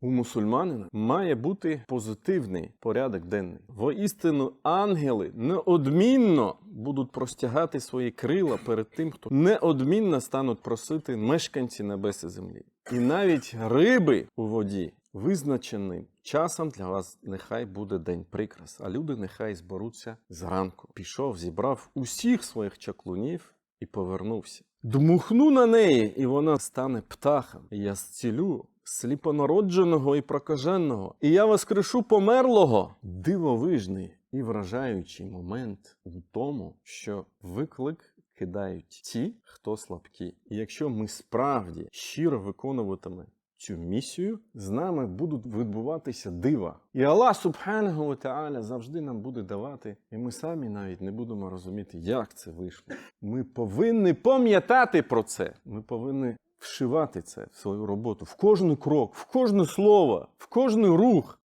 У мусульманина має бути позитивний порядок денний. Воістину ангели неодмінно будуть простягати свої крила перед тим, хто неодмінно стануть просити мешканці небес і землі. І навіть риби у воді визначеним часом для вас нехай буде день прикрас, а люди нехай зберуться зранку. Пішов, зібрав усіх своїх чаклунів і повернувся. Дмухну на неї, і вона стане птахом. Я зцілю сліпонародженого і прокаженого, і я воскрешу померлого. Дивовижний і вражаючий момент у тому, що виклик кидають ті, хто слабкі. І якщо ми справді щиро виконуватиме цю місію, з нами будуть відбуватися дива. І Аллах Субханаху ва Тааля завжди нам буде давати, і ми самі навіть не будемо розуміти, як це вийшло. Ми повинні пам'ятати про це. Ми повинні вшивати це в свою роботу, в кожний крок, в кожне слово, в кожний рух.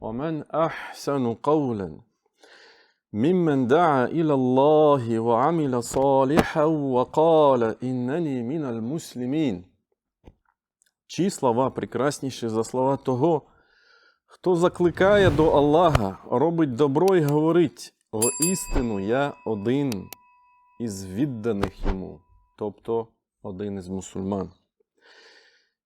ومن أحسن قولا ممن دعا إلى الله وعمل صالحا وقال إنني من المسلمين Чиї слова прекрасніші за слова того, хто закликає до Аллаха, робить добро і говорить: Воістину я один із відданих йому, тобто один із мусульман.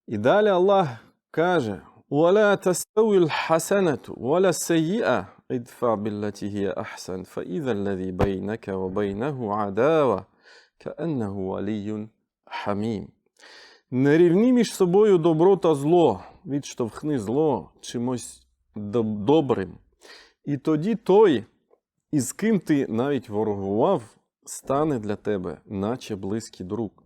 І далі Аллах каже: ولا تستوي الحسنة ولا السيئة ادفع بالتي هي أحسن فإذا الذي بينك وبينه عداوة كأنه ولي حميم Не рівні між собою добро та зло, відштовхни зло чимось доб- добрим. І тоді той, із ким ти навіть ворогував, стане для тебе, наче близький друг.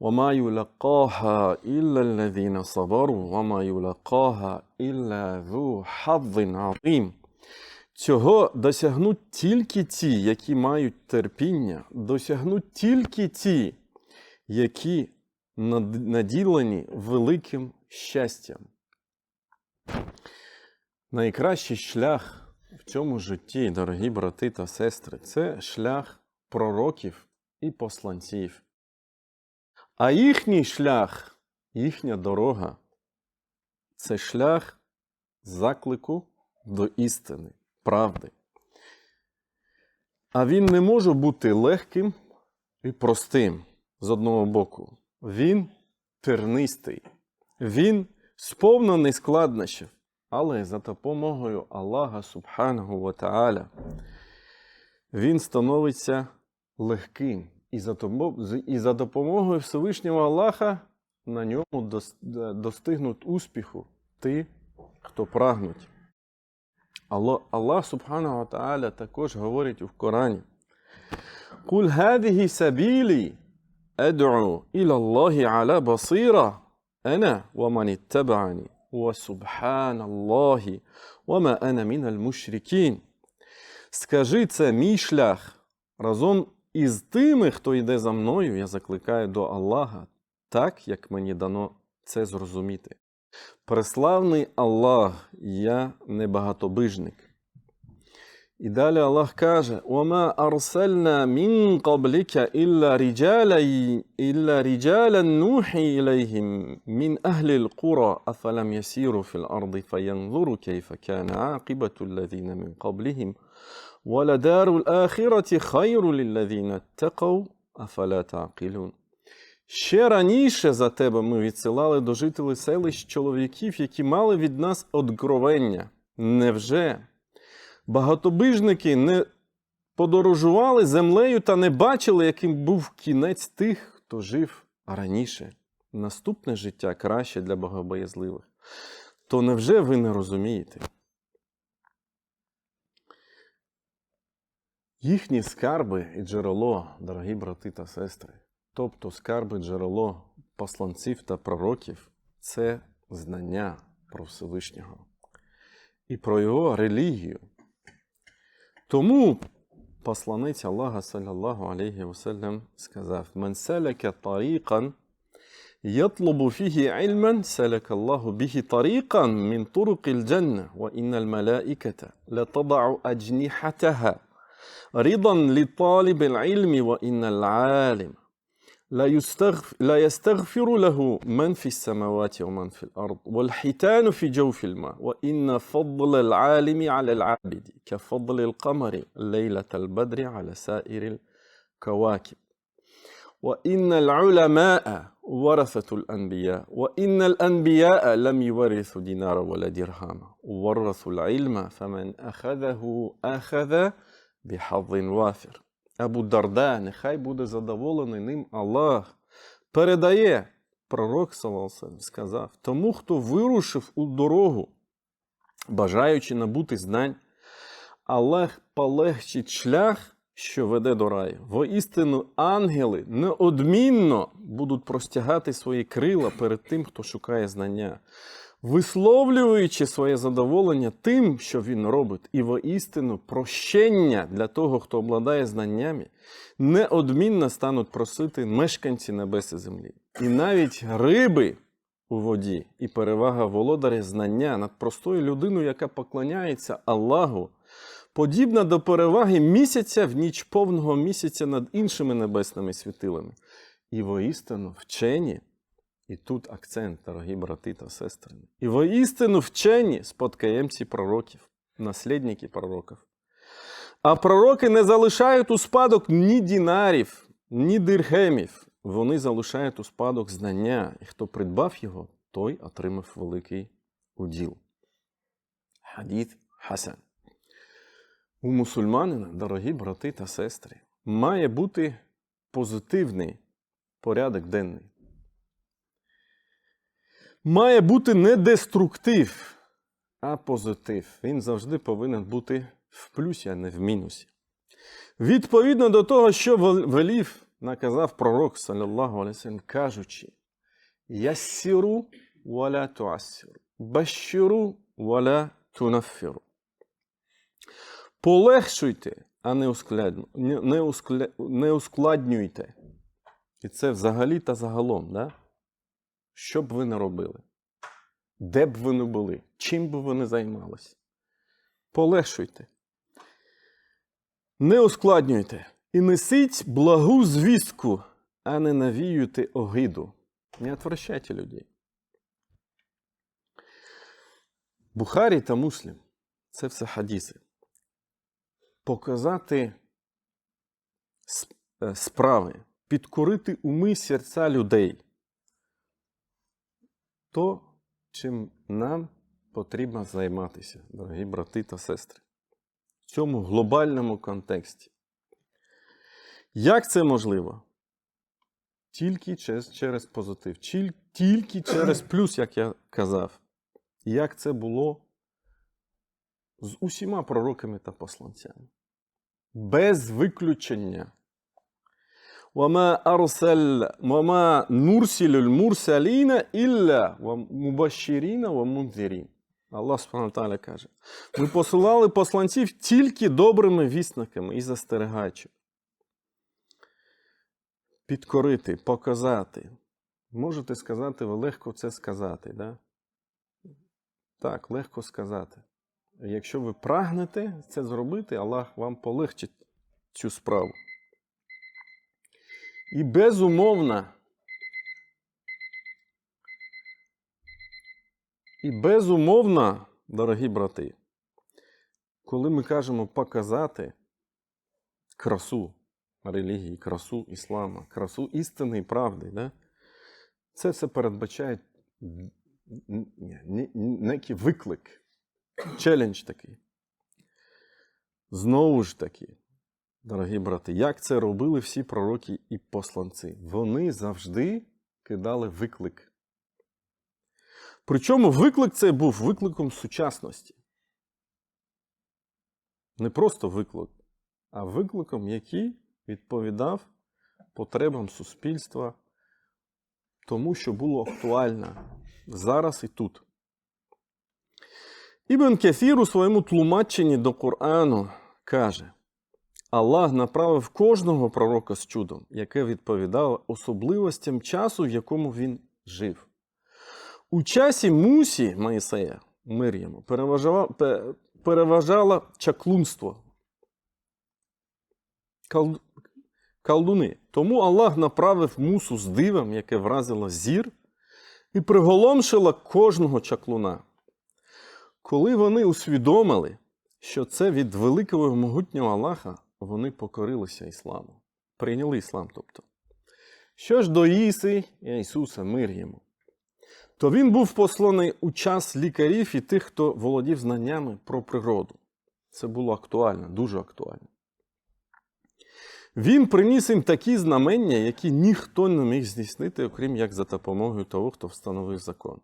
وما يلقاها إلا الذين صبروا وما يلقاها إلا ذو حظ عظيم. Цього досягнуть тільки ті, які мають терпіння, досягнуть тільки ті, які над- наділені великим щастям. Найкращий шлях в цьому житті, дорогі брати та сестри, це шлях пророків і посланців. А їхній шлях, їхня дорога це шлях заклику до істини, правди. А він не може бути легким і простим з одного боку. Він тернистий, він сповнений складнощів, але за допомогою Аллаха Субханаху ва Тааля він становиться легким. І за допомогою Всевишнього Аллаха на ньому е, достигнуть успіху ті, хто прагнуть. Аллах Субхану Тааля також говорить у Корані. Куль гадігі сабілі ед'у іла аля басира ана ва ман іттабані ва субханаллахі ва ма ана мінал мушрікін. Скажи, це мій шлях. Разом із тими, хто йде за мною, я закликаю до Аллаха, так як мені дано це зрозуміти. Преславний Аллах, я не багатобижник. І далі Аллах каже: وَمَا أَرْسَلْنَا مِن قَبْلِكَ إِلَّا رِجَالًا إِلَّا رِجَالًا نُوحِي إِلَيْهِمْ مِنْ أَهْلِ الْقُرَى أَفَلَمْ يَسِيرُوا فِي الْأَرْضِ فَيَنْظُرُوا كَيْفَ كَانَ عَاقِبَةُ الَّذِينَ مِن قَبْلِهِمْ وَلَدَارُ الْآخِرَةِ خَيْرٌ لِلَّذِينَ اتَّقَوْا أَفَلَا تَعْقِلُونَ Ще раніше за тебе ми відсилали до жителів селищ чоловіків, які мали від нас одкровення. Невже? Багатобижники не подорожували землею та не бачили, яким був кінець тих, хто жив раніше. Наступне життя краще для богобоязливих. То невже ви не розумієте? Їхні скарби і джерело, дорогі брати та сестри, тобто скарби джерело посланців та пророків, це знання про Всевишнього і про його релігію. Тому посланець Аллаха саллаллаху алейхи вассалям сказав: Мен саляка таріқан يطلب فيه علما سلك الله به طريقا من طرق الجنة وإن الملائكة لتضع أجنحتها رضا لطالب العلم وإن العالم لا, يستغف... لا يستغفر له من في السماوات ومن في الأرض والحيتان في جوف الماء وإن فضل العالم على العابد كفضل القمر ليلة البدر على سائر الكواكب. وإن العلماء ورثة الأنبياء وإن الأنبياء لم يورثوا دينارا ولا درهما ورثوا العلم فمن أخذه أخذ біхавлин вафір. Абу Дарда, нехай буде задоволений ним Аллах, передає пророк Салалсен сказав тому, хто вирушив у дорогу, бажаючи набути знань, Аллах полегчить шлях, що веде до раю. Воістину, ангели неодмінно будуть простягати свої крила перед тим, хто шукає знання висловлюючи своє задоволення тим, що він робить, і воістину прощення для того, хто обладає знаннями, неодмінно стануть просити мешканці небес і землі. І навіть риби у воді, і перевага володаря знання над простою людиною, яка поклоняється Аллаху, подібна до переваги місяця в ніч повного місяця над іншими небесними світилами. І воістину вчені, і тут акцент, дорогі брати та сестри, і воістину вчені спадкоємці пророків, наслідники пророків. А пророки не залишають у спадок ні дінарів, ні дирхемів. Вони залишають у спадок знання, і хто придбав його, той отримав великий уділ. Хадіт Хасан. У мусульманина, дорогі брати та сестри, має бути позитивний порядок денний. Має бути не деструктив, а позитив. Він завжди повинен бути в плюсі, а не в мінусі. Відповідно до того, що велів, наказав пророк, саллаллаху алейсалям, кажучи: Яссіру валя туассіру, башіру валя тунаффіру. Полегшуйте, а не, ускладню, не, ускля, не ускладнюйте. І це взагалі та загалом, да? Що б ви не робили, де б ви не були, чим би ви не займалися. Полегшуйте. Не ускладнюйте і несіть благу звістку, а не навіюйте огиду. Не отвращайте людей. Бухарі та Муслім це все хадіси. Показати справи, підкорити уми серця людей. То, чим нам потрібно займатися, дорогі брати та сестри, в цьому глобальному контексті. Як це можливо? Тільки через, через позитив, тільки через плюс, як я казав. Як це було з усіма пророками та посланцями. Без виключення. وما أرسل وما نرسل المرسلين إلا مبشرين ومنذرين. Аллах Субхану Таля каже: ми посилали посланців тільки добрими вісниками і застерігачами. Підкорити, показати. Можете сказати, ви легко це сказати, да? Так, легко сказати. Якщо ви прагнете це зробити, Аллах вам полегчить цю справу. І безумовно, і безумовно, дорогі брати, коли ми кажемо показати красу релігії, красу іслама, красу істини і правди, да? це все передбачає некий виклик, челендж такий. Знову ж таки, дорогі брати, як це робили всі пророки і посланці? Вони завжди кидали виклик. Причому виклик цей був викликом сучасності. Не просто виклик, а викликом, який відповідав потребам суспільства, тому, що було актуально зараз і тут. Ібн Кефір у своєму тлумаченні до Корану каже: Аллах направив кожного пророка з чудом, яке відповідало особливостям часу, в якому він жив. У часі Мусі Моїсея, мир йому, переважало, переважало чаклунство, колдуни. Тому Аллах направив мусу з дивом, яке вразило зір, і приголомшило кожного чаклуна. Коли вони усвідомили, що це від великого і могутнього Аллаха, вони покорилися ісламу. Прийняли іслам, тобто. Що ж до Іси і Ісуса, мир йому, то він був посланий у час лікарів і тих, хто володів знаннями про природу. Це було актуально, дуже актуально. Він приніс їм такі знамення, які ніхто не міг здійснити, окрім як за допомогою того, хто встановив закон.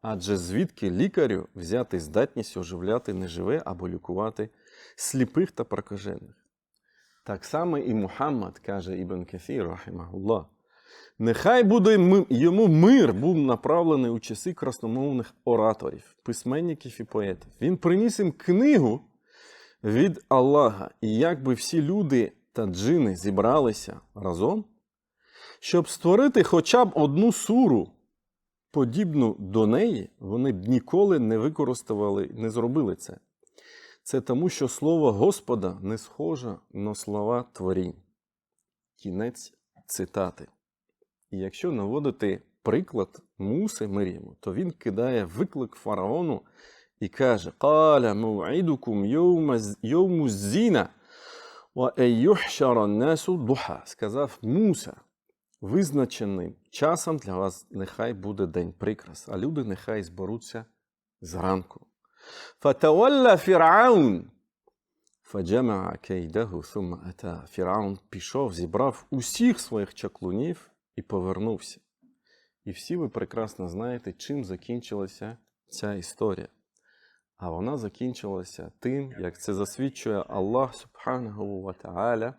Адже звідки лікарю взяти здатність оживляти неживе або лікувати сліпих та прокажених? Так само і Мухаммад, каже Ібн Кафір, рахимахуллах, нехай буде йому мир був направлений у часи красномовних ораторів, письменників і поетів. Він приніс їм книгу від Аллаха, і якби всі люди та джини зібралися разом, щоб створити хоча б одну суру, подібну до неї, вони б ніколи не використовували, не зробили це. Це тому, що слово Господа не схоже на слова творінь. Кінець цитати. І якщо наводити приклад Муси Мир'яму, то він кидає виклик фараону і каже: Каля му'ідукум йовму зіна, духа. Сказав Муса, визначеним часом для вас нехай буде день прикрас, а люди нехай зберуться зранку. Фатавалла Фіраун. Фаджамаа кейдаху сума ата. Фіраун пішов, зібрав усіх своїх чаклунів і повернувся. І всі ви прекрасно знаєте, чим закінчилася ця історія. А вона закінчилася тим, як це засвідчує Аллах Субханаху ва Та'аля.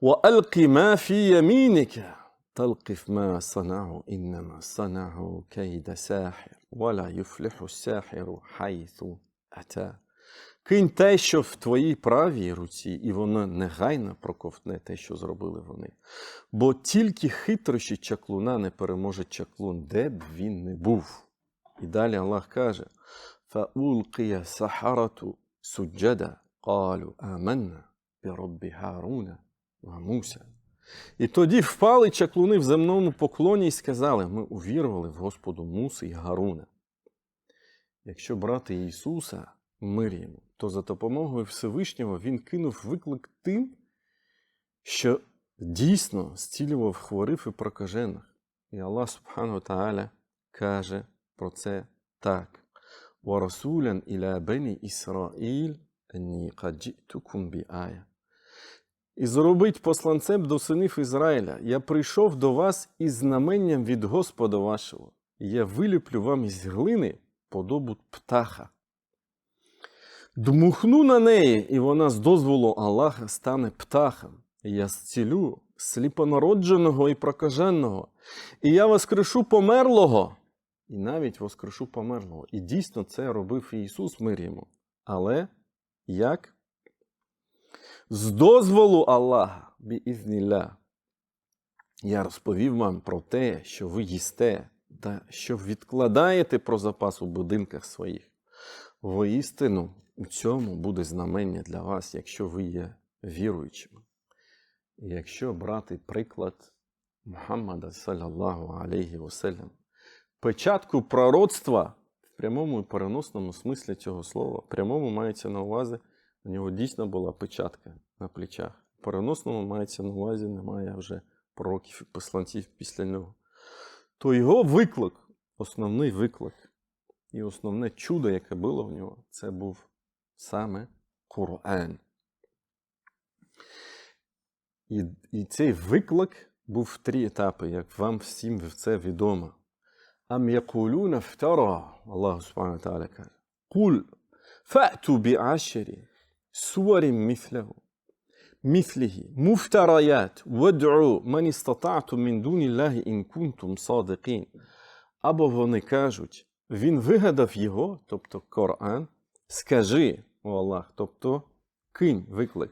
وألق ما في يمينك تلقف ما صنعوا إنما صنعوا كيد ساحر ولا يفلح الساحر حيث أتى Кинь те, що в твоїй правій руці, і воно негайно проковтне те, що зробили вони. Бо тільки хитрощі чаклуна не переможе чаклун, де б він не був. І далі Аллах каже: فَأُلْقِيَ سَحَرَةُ سُجَّدًا قَالُوا آمَنَّا بِرَبِّ هَارُونَ وَمُوسَى І тоді впали чаклуни в земному поклоні і сказали: Ми увірували в Господу Муси і Гаруна. Якщо брати Ісуса, мир йому, то за допомогою Всевишнього він кинув виклик тим, що дійсно зцілював хворих і прокажених. І Аллах Субхану Тааля каже про це так. وَرَسُولًا إِلَى بَنِي إِسْرَائِيلَ أَنِّي قَدْ جِئْتُكُمْ بِآيَةٍ і зробить посланцем до синів Ізраїля. Я прийшов до вас із знаменням від Господа вашого. Я виліплю вам із глини подобу птаха. Дмухну на неї, і вона з дозволу Аллаха стане птахом. Я зцілю сліпонародженого і прокаженого. І я воскрешу померлого. І навіть воскрешу померлого. І дійсно це робив Ісус мир йому. Але як? З дозволу Аллаха, біізнілля, я розповів вам про те, що ви їсте, та що відкладаєте про запас у будинках своїх. Воістину, у цьому буде знамення для вас, якщо ви є віруючими. І якщо брати приклад Мухаммада, саллаллаху алейхі васелям, початку пророцтва в прямому і переносному смислі цього слова, прямому мається на увазі, у нього дійсно була печатка на плечах. В переносному мається на увазі, немає вже пророків і посланців після нього. То його виклик, основний виклик і основне чудо, яке було в нього, це був саме Коран. І, і цей виклик був в три етапи, як вам всім це відомо. Ам якулюна втара, Аллах Субхану каже, Куль фату бі ашері суарім міфлягу. مثله مفتريات وادعوا من استطعتم من دون الله إن كنتم صادقين. Або вони кажуть, він вигадав його, тобто Коран, скажи, о Аллах, тобто кинь виклик.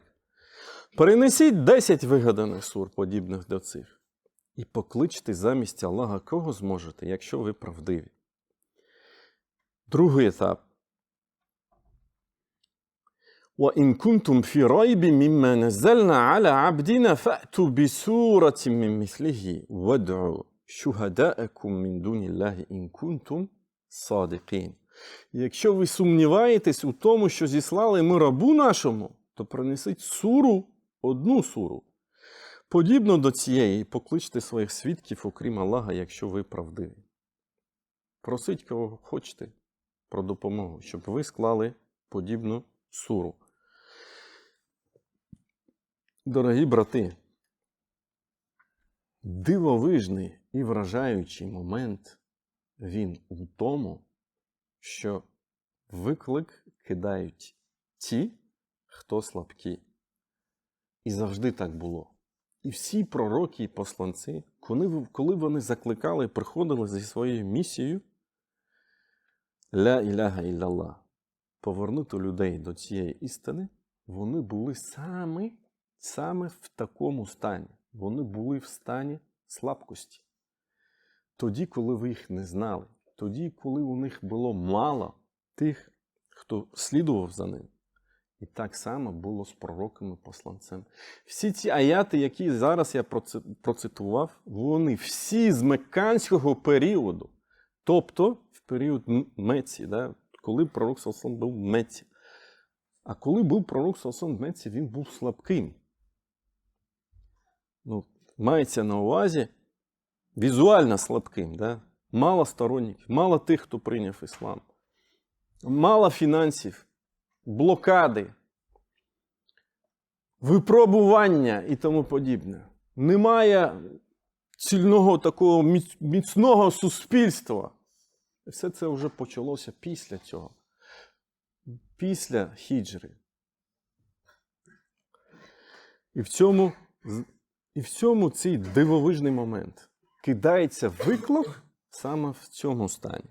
Перенесіть 10 вигаданих сур, подібних до цих, і покличте замість Аллаха кого зможете, якщо ви правдиві. Другий етап. وإن كنتم في ريب مما نزلنا على عبدنا فأتوا بسورة من مثله وادعوا شهداءكم من دون الله إن كنتم صادقين. Якщо ви сумніваєтесь у тому, що зіслали ми рабу нашому, то принесіть суру, одну суру. Подібно до цієї, покличте своїх свідків, окрім Аллаха, якщо ви правдиві. Просить кого хочете про допомогу, щоб ви склали подібну суру. Дорогі брати, дивовижний і вражаючий момент він у тому, що виклик кидають ті, хто слабкі. І завжди так було. І всі пророки і посланці, коли, вони закликали, приходили зі своєю місією, ля іляга іллалlah, повернути людей до цієї істини, вони були саме, саме в такому стані. Вони були в стані слабкості. Тоді, коли ви їх не знали, тоді, коли у них було мало тих, хто слідував за ним. І так само було з пророками посланцем. Всі ці аяти, які зараз я процитував, вони всі з меканського періоду, тобто в період Меці, да, коли пророк Салсон був в Меці. А коли був пророк Салсон в Меці, він був слабким. Ну, мається на увазі візуально слабким. Да? Мало сторонників, мало тих, хто прийняв іслам, мало фінансів, блокади, випробування і тому подібне. Немає цільного такого міцного суспільства. Все це вже почалося після цього, після хіджри. І в цьому, і в цьому цей дивовижний момент. Кидається виклик саме в цьому стані.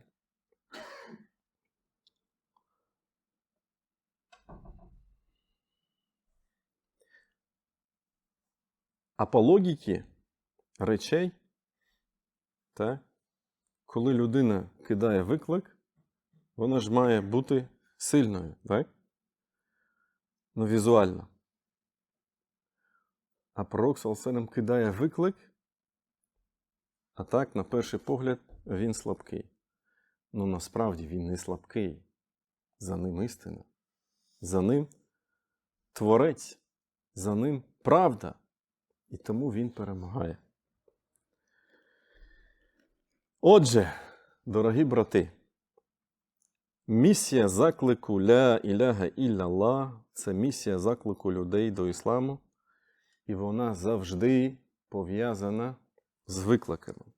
А по логіки речей, так, коли людина кидає виклик, вона ж має бути сильною, так? Ну, візуально. А пророк Салсенем кидає виклик, а так, на перший погляд, він слабкий. Ну насправді він не слабкий. За ним істина. За ним творець, за ним правда. І тому він перемагає. Отже, дорогі брати, місія заклику Ля Іляга Іллалlah – це місія заклику людей до ісламу, і вона завжди пов'язана з викликами.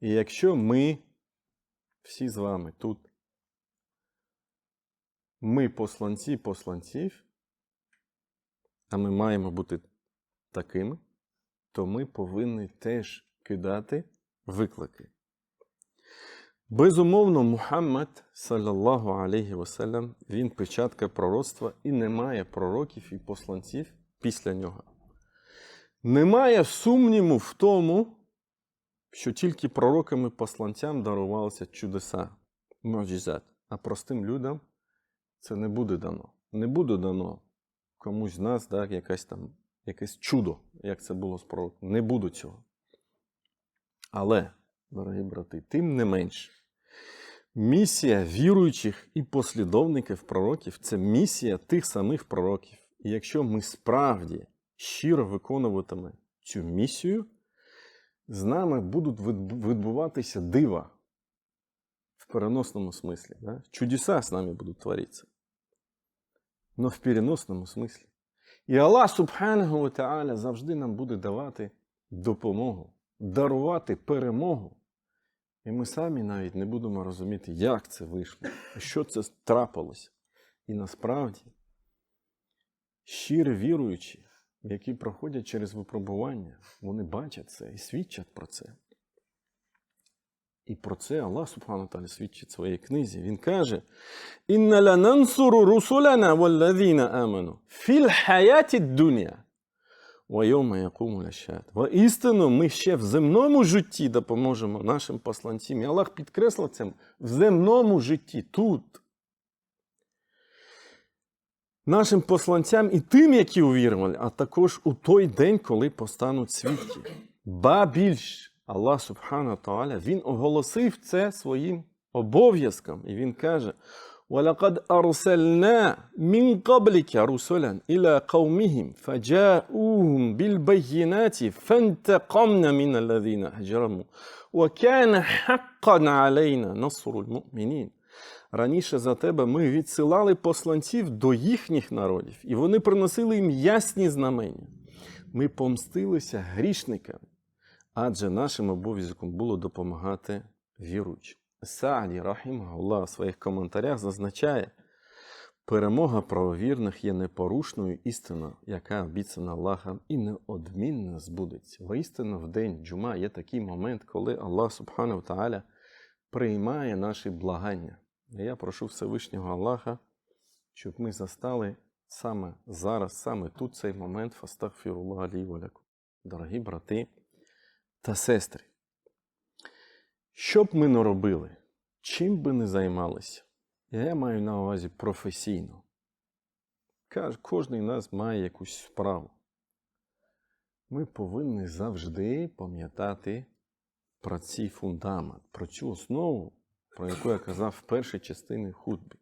І якщо ми, всі з вами тут, ми посланці посланців, а ми маємо бути такими, то ми повинні теж кидати виклики. Безумовно, Мухаммад, саллаллаху алейхі васелям, він печатка пророцтва і немає пророків і посланців після нього. Немає сумніву в тому, що тільки пророкам і посланцям дарувалися чудеса, муджизат, а простим людям це не буде дано. Не буде дано комусь з нас да, якась там, якесь чудо, як це було з пророком. Не буде цього. Але, дорогі брати, тим не менш, місія віруючих і послідовників пророків це місія тих самих пророків. І якщо ми справді щиро виконуватиме цю місію, з нами будуть відбуватися дива в переносному смислі. Да? Чудеса з нами будуть творитися. Но в переносному смислі. І Аллах Субханаху Та'аля завжди нам буде давати допомогу, дарувати перемогу. І ми самі навіть не будемо розуміти, як це вийшло, що це трапилося. І насправді щиро віруючі, які проходять через випробування, вони бачать це і свідчать про це. І про це Аллах Субхану Таля свідчить в своїй книзі. Він каже: Інна русуляна валладіна аману філ хаяті дуня. Вайома якому. Воістину, ми ще в земному житті допоможемо нашим посланцям. І Аллах підкреслив це в земному житті тут нашим посланцям і тим, які увірували, а також у той день, коли постануть свідки. Ба більш Аллах Субхану Тааля, Він оголосив це своїм обов'язком, і Він каже: ولقد أرسلنا من قبلك رسلا إلى قومهم فجاءوهم بالبينات فانتقمنا من الذين أجرموا وكان حقا علينا نصر المؤمنين Раніше за тебе ми відсилали посланців до їхніх народів, і вони приносили їм ясні знамення. Ми помстилися грішникам, адже нашим обов'язком було допомагати віруючим. Сааді, рахімахулlah, в своїх коментарях зазначає, перемога правовірних є непорушною істиною, яка обіцяна Аллахом і неодмінно збудеться. Воістину в день джума є такий момент, коли Аллах Субхану Тааля приймає наші благання. Я прошу Всевишнього Аллаха, щоб ми застали саме зараз, саме тут цей момент фастагфірулlah алій. Дорогі брати та сестри. Що б ми не робили, чим би не займалися, я маю на увазі професійно. З нас має якусь справу. Ми повинні завжди пам'ятати про цей фундамент, про цю основу, про яку я казав в першій частині худби.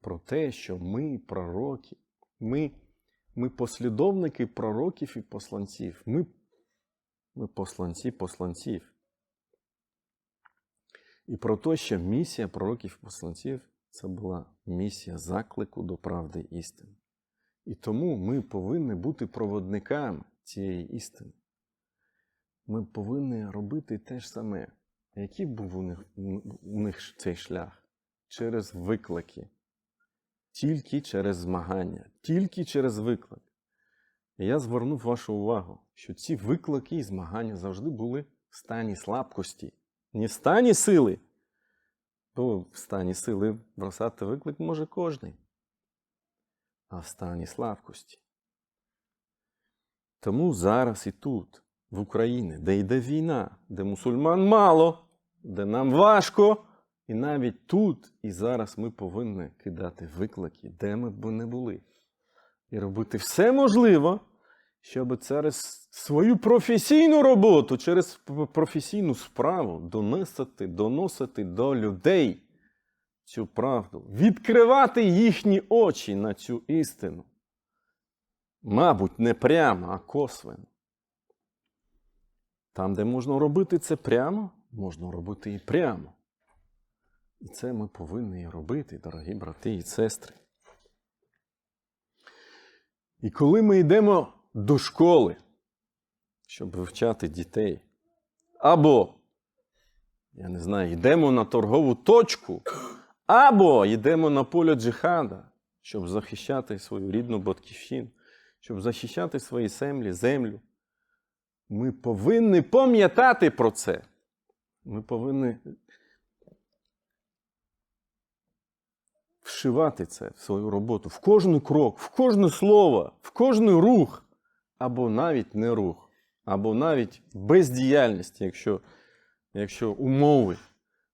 Про те, що ми пророки, ми, ми послідовники пророків і посланців. Ми, ми посланці посланців. І про те, що місія пророків і посланців це була місія заклику до правди істини. І тому ми повинні бути проводниками цієї істини. Ми повинні робити те ж саме. Який був у них, у них цей шлях? Через виклики. Тільки через змагання, тільки через виклик. І я звернув вашу увагу, що ці виклики і змагання завжди були в стані слабкості, не в стані сили. Бо в стані сили бросати виклик може кожний, а в стані слабкості. Тому зараз і тут, в Україні, де йде війна, де мусульман мало, де нам важко, і навіть тут і зараз ми повинні кидати виклики, де ми б не були, і робити все можливе, щоб через свою професійну роботу, через професійну справу доносити, доносити до людей цю правду, відкривати їхні очі на цю істину. Мабуть, не прямо, а косвенно. Там, де можна робити це прямо, можна робити і прямо. І це ми повинні робити, дорогі брати і сестри. І коли ми йдемо до школи, щоб вивчати дітей, або, я не знаю, йдемо на торгову точку, або йдемо на поле джихада, щоб захищати свою рідну батьківщину, щоб захищати свої землі, землю. Ми повинні пам'ятати про це. Ми повинні вшивати це в свою роботу, в кожен крок, в кожне слово, в кожен рух, або навіть не рух, або навіть бездіяльність, якщо, якщо умови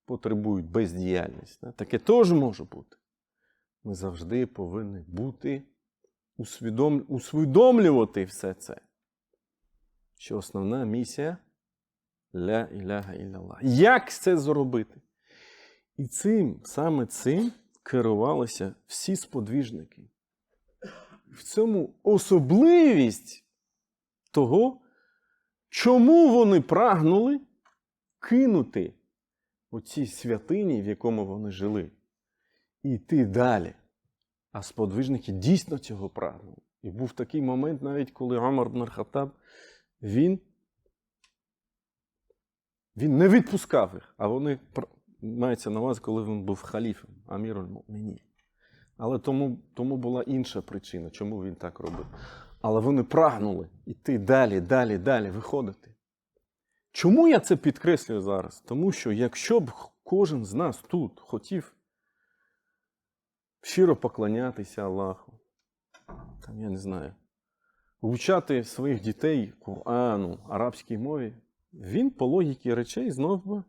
потребують бездіяльність. Таке теж може бути. Ми завжди повинні бути, усвідом, усвідомлювати все це. Що основна місія ля іляха ілlallah. Як це зробити? І цим, саме цим керувалися всі сподвіжники. В цьому особливість того, чому вони прагнули кинути оці святині, в якому вони жили, і йти далі. А сподвижники дійсно цього прагнули. І був такий момент, навіть коли Омар бн він, він не відпускав їх, а вони мається на увазі, коли він був халіфом, аміруль муміні. Але тому, тому була інша причина, чому він так робив. Але вони прагнули йти далі, далі, далі, виходити. Чому я це підкреслюю зараз? Тому що якщо б кожен з нас тут хотів щиро поклонятися Аллаху, там, я не знаю, вивчати своїх дітей Корану, арабській мові, він по логіці речей знов би,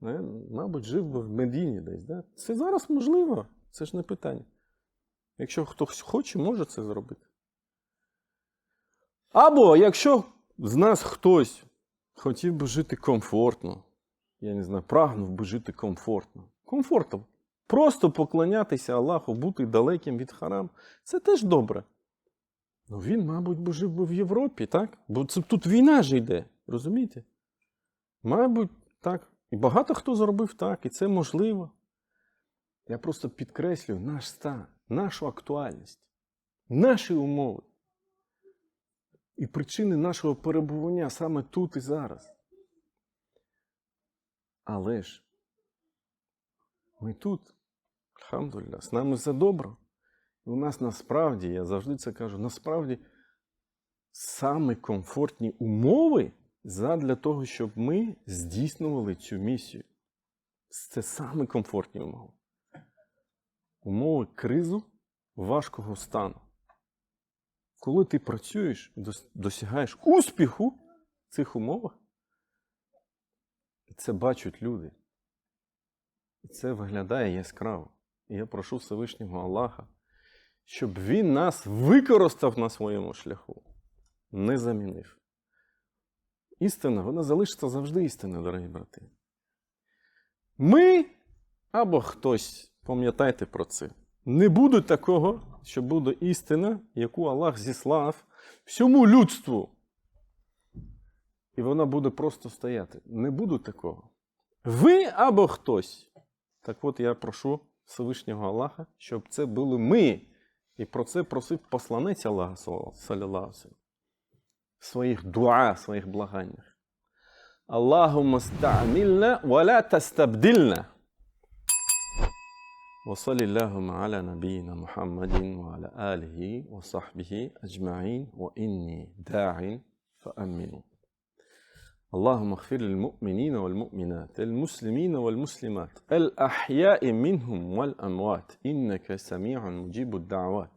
не, мабуть, жив би в Медіні десь. Да? Це зараз можливо, це ж не питання. Якщо хтось хоче, може це зробити. Або якщо з нас хтось хотів би жити комфортно, я не знаю, прагнув би жити комфортно. Комфортно. Просто поклонятися Аллаху, бути далеким від харам, це теж добре. Ну він, мабуть, би жив би в Європі, так? Бо це, тут війна ж йде, розумієте? Мабуть, так. І багато хто зробив так, і це можливо. Я просто підкреслюю наш стан, нашу актуальність, наші умови і причини нашого перебування саме тут і зараз. Але ж ми тут, Алхамдулillah, з нами все добре. У нас насправді, я завжди це кажу, насправді саме комфортні умови задля того, щоб ми здійснювали цю місію. Це саме комфортні умови. Умови кризу важкого стану. Коли ти працюєш досягаєш успіху в цих умовах, це бачать люди. Це виглядає яскраво. І я прошу Всевишнього Аллаха, щоб він нас використав на своєму шляху, не замінив. Істина, вона залишиться завжди істиною, дорогі брати. Ми або хтось, пам'ятайте про це, не буде такого, що буде істина, яку Аллах зіслав всьому людству. І вона буде просто стояти. Не буде такого. Ви або хтось. Так от я прошу Всевишнього Аллаха, щоб це були ми. І про це просив посланець Аллаха, саллаллаху алейхи ва саллям, в своїх дуа, в своїх благаннях. Аллахумма стa'мilna wa la тастабдильна. وصل اللهم على نبينا محمد وعلى آله وصحبه أجمعين وإني داع فأمنوا اللهم اغفر للمؤمنين والمؤمنات المسلمين والمسلمات الأحياء منهم والأموات إنك سميع مجيب الدعوات.